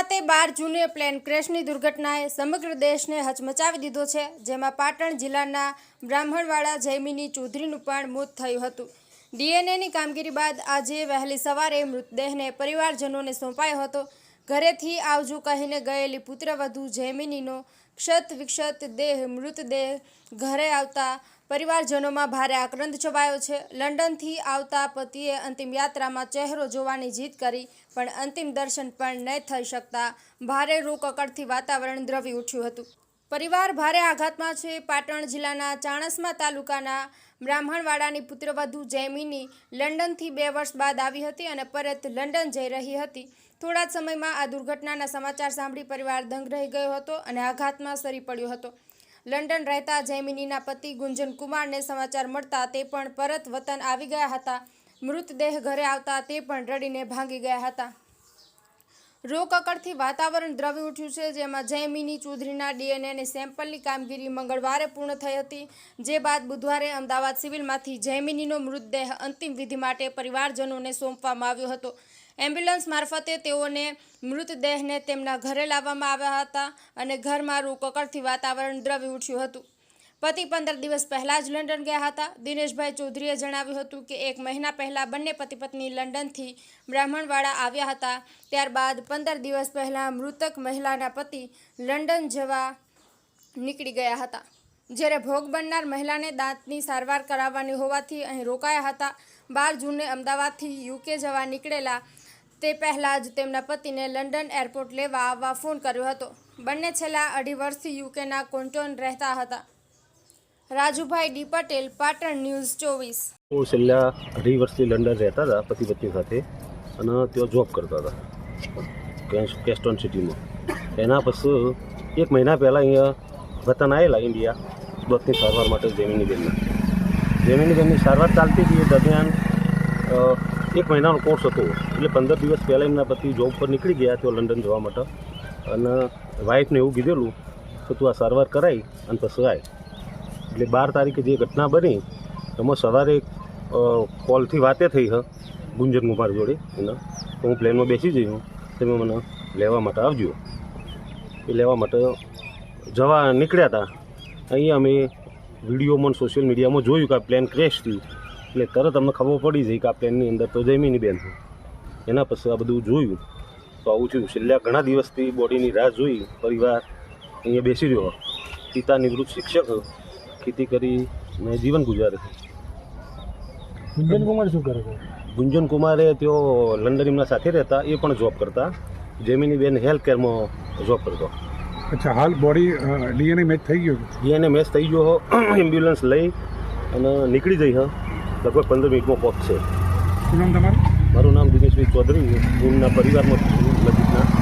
ખાતે બાર જૂને પ્લેન ક્રેશની દુર્ઘટનાએ સમગ્ર દેશને હચમચાવી દીધો છે, જેમાં પાટણ જિલ્લાના બ્રાહ્મણવાડા જૈમિની ચૌધરીનું પણ મોત થયું હતું. ડીએનએની કામગીરી બાદ આજે વહેલી સવારે મૃતદેહને પરિવારજનોને સોંપાયો હતો. ઘરેથી આવજુ કહીને ગયેલી પુત્રવધુ જૈમિનીનો ક્ષત વિક્ષત દેહ, મૃતદેહ ઘરે આવતા પરિવારજનોમાં ભારે આક્રંદ છવાયો છે. લંડનથી આવતા પતિએ અંતિમ યાત્રામાં ચહેરો જોવાની જીદ કરી, પણ અંતિમ દર્શન પણ ન થઈ શકતા. ભારે રોકકડથી વાતાવરણ દ્રવી ઉઠ્યું હતું. પરિવાર ભારે આઘાતમાં છે. પાટણ જિલ્લાના ચાણસ્મા તાલુકાના બ્રાહ્મણવાડાની પુત્રવધુ જૈમિની લંડનથી બે વર્ષ બાદ આવી હતી અને પરત લંડન જઈ રહી હતી. થોડા જ સમયમાં આ દુર્ઘટનાના સમાચાર સાંભળી પરિવાર દંગ રહી ગયો હતો અને આઘાતમાં સરી પડ્યો હતો. લંડન રહેતા જૈમિનીના પતિ ગુંજન કુમારને સમાચાર મળતા તે પણ પરત વતન આવી ગયા હતા. મૃતદેહ ઘરે આવતા તે પણ રડીને ભાંગી ગયા હતા. રોકકડથી વાતાવરણ દ્રવી ઉઠ્યું છે, જેમાં જયમિની ચૌધરીના ડીએનએની સેમ્પલની કામગીરી મંગળવારે પૂર્ણ થઈ હતી. જે બાદ બુધવારે અમદાવાદ સિવિલમાંથી જયમિનીનો મૃતદેહ અંતિમ વિધિ માટે પરિવારજનોને સોંપવામાં આવ્યો હતો. એમ્બ્યુલન્સ મારફતે તેઓને મૃતદેહને તેમના ઘરે લાવવામાં આવ્યા હતા અને ઘરમાં રોકકડથી વાતાવરણ દ્રવી ઉઠ્યું હતું. પતિ પંદર દિવસ પહેલાં જ લંડન ગયા હતા. દિનેશભાઈ ચૌધરીએ જણાવ્યું હતું કે એક મહિના પહેલાં બંને પતિ પત્ની લંડનથી બ્રાહ્મણવાડા આવ્યા હતા. ત્યારબાદ પંદર દિવસ પહેલાં મૃતક મહિલાના પતિ લંડન જવા નીકળી ગયા હતા. જ્યારે ભોગ બનનાર મહિલાને દાંતની સારવાર કરાવવાની હોવાથી અહીં રોકાયા હતા. બાર જૂને અમદાવાદથી યુકે જવા નીકળેલા તે પહેલાં જ તેમના પતિને લંડન એરપોર્ટ લેવા આવવા ફોન કર્યો હતો. બંને છેલ્લા અઢી વર્ષથી યુકેના કોન્ટોન રહેતા હતા. રાજુભાઈ ડી પટેલ, પાટણ ન્યૂઝ ચોવીસ. હું છેલ્લા અઢી વર્ષથી લંડન રહેતા હતા પતિ પત્ની સાથે, અને તેઓ જોબ કરતા હતા, કેસ- કેસ્ટોન સિટીમાં. એના પછી એક મહિના પહેલાં અહીંયા વતન આવેલા ઇન્ડિયા દોતની સારવાર માટે જમીની બેનના. જમીની બેનની સારવાર ચાલતી હતી એ દરમિયાન એક મહિનાનો કોર્સ હતો. એટલે પંદર દિવસ પહેલાં એમના પતિ જોબ પર નીકળી ગયા તેઓ લંડન જવા માટે. અને વાઈફને એવું કીધેલું કે તું આ સારવાર કરાવી અને પછી આય. એટલે બાર તારીખે જે ઘટના બની, એમાં સવારે કોલથી વાતે થઈ, હ, ગુંજન કુમાર જોડે. એના, તો હું પ્લેનમાં બેસી જઈ હું તમે મને લેવા માટે આવજો. એ લેવા માટે જવા નીકળ્યા હતા. અહીંયા અમે વિડીયોમાં સોશિયલ મીડિયામાં જોયું કે આ પ્લેન ક્રેશ થયું. એટલે તરત અમને ખબર પડી જઈ કે આ પ્લેનની અંદર તો જયમીની બેન છે. એના પછી આ બધું જોયું. તો આવું થયું. છેલ્લા ઘણા દિવસથી બોડીની રાહ જોઈ પરિવાર અહીંયા બેસી રહ્યો. પિતા નિવૃત્ત શિક્ષક ખેતી કરી ને જીવન ગુજારે. છે કુંજન કુમાર શું કરે છે? ગુંજન કુમારે તેઓ લંડન એમના સાથે રહેતા એ પણ જોબ કરતા. જેમીની બેન હેલ્થ કેરમાં જોબ કરતો. અચ્છા હાલ બોડી ડીએનએ મેચ થઈ ગયું ડીએનએ મેચ થઈ ગયો. એમ્બ્યુલન્સ લઈ અને નીકળી જઈ હા. લગભગ પંદર મિનિટમાં પહોંચશે. શું નામ તમારું? મારું નામ દિનેશભાઈ ચૌધરી એમના પરિવારમાં છું નજીકના.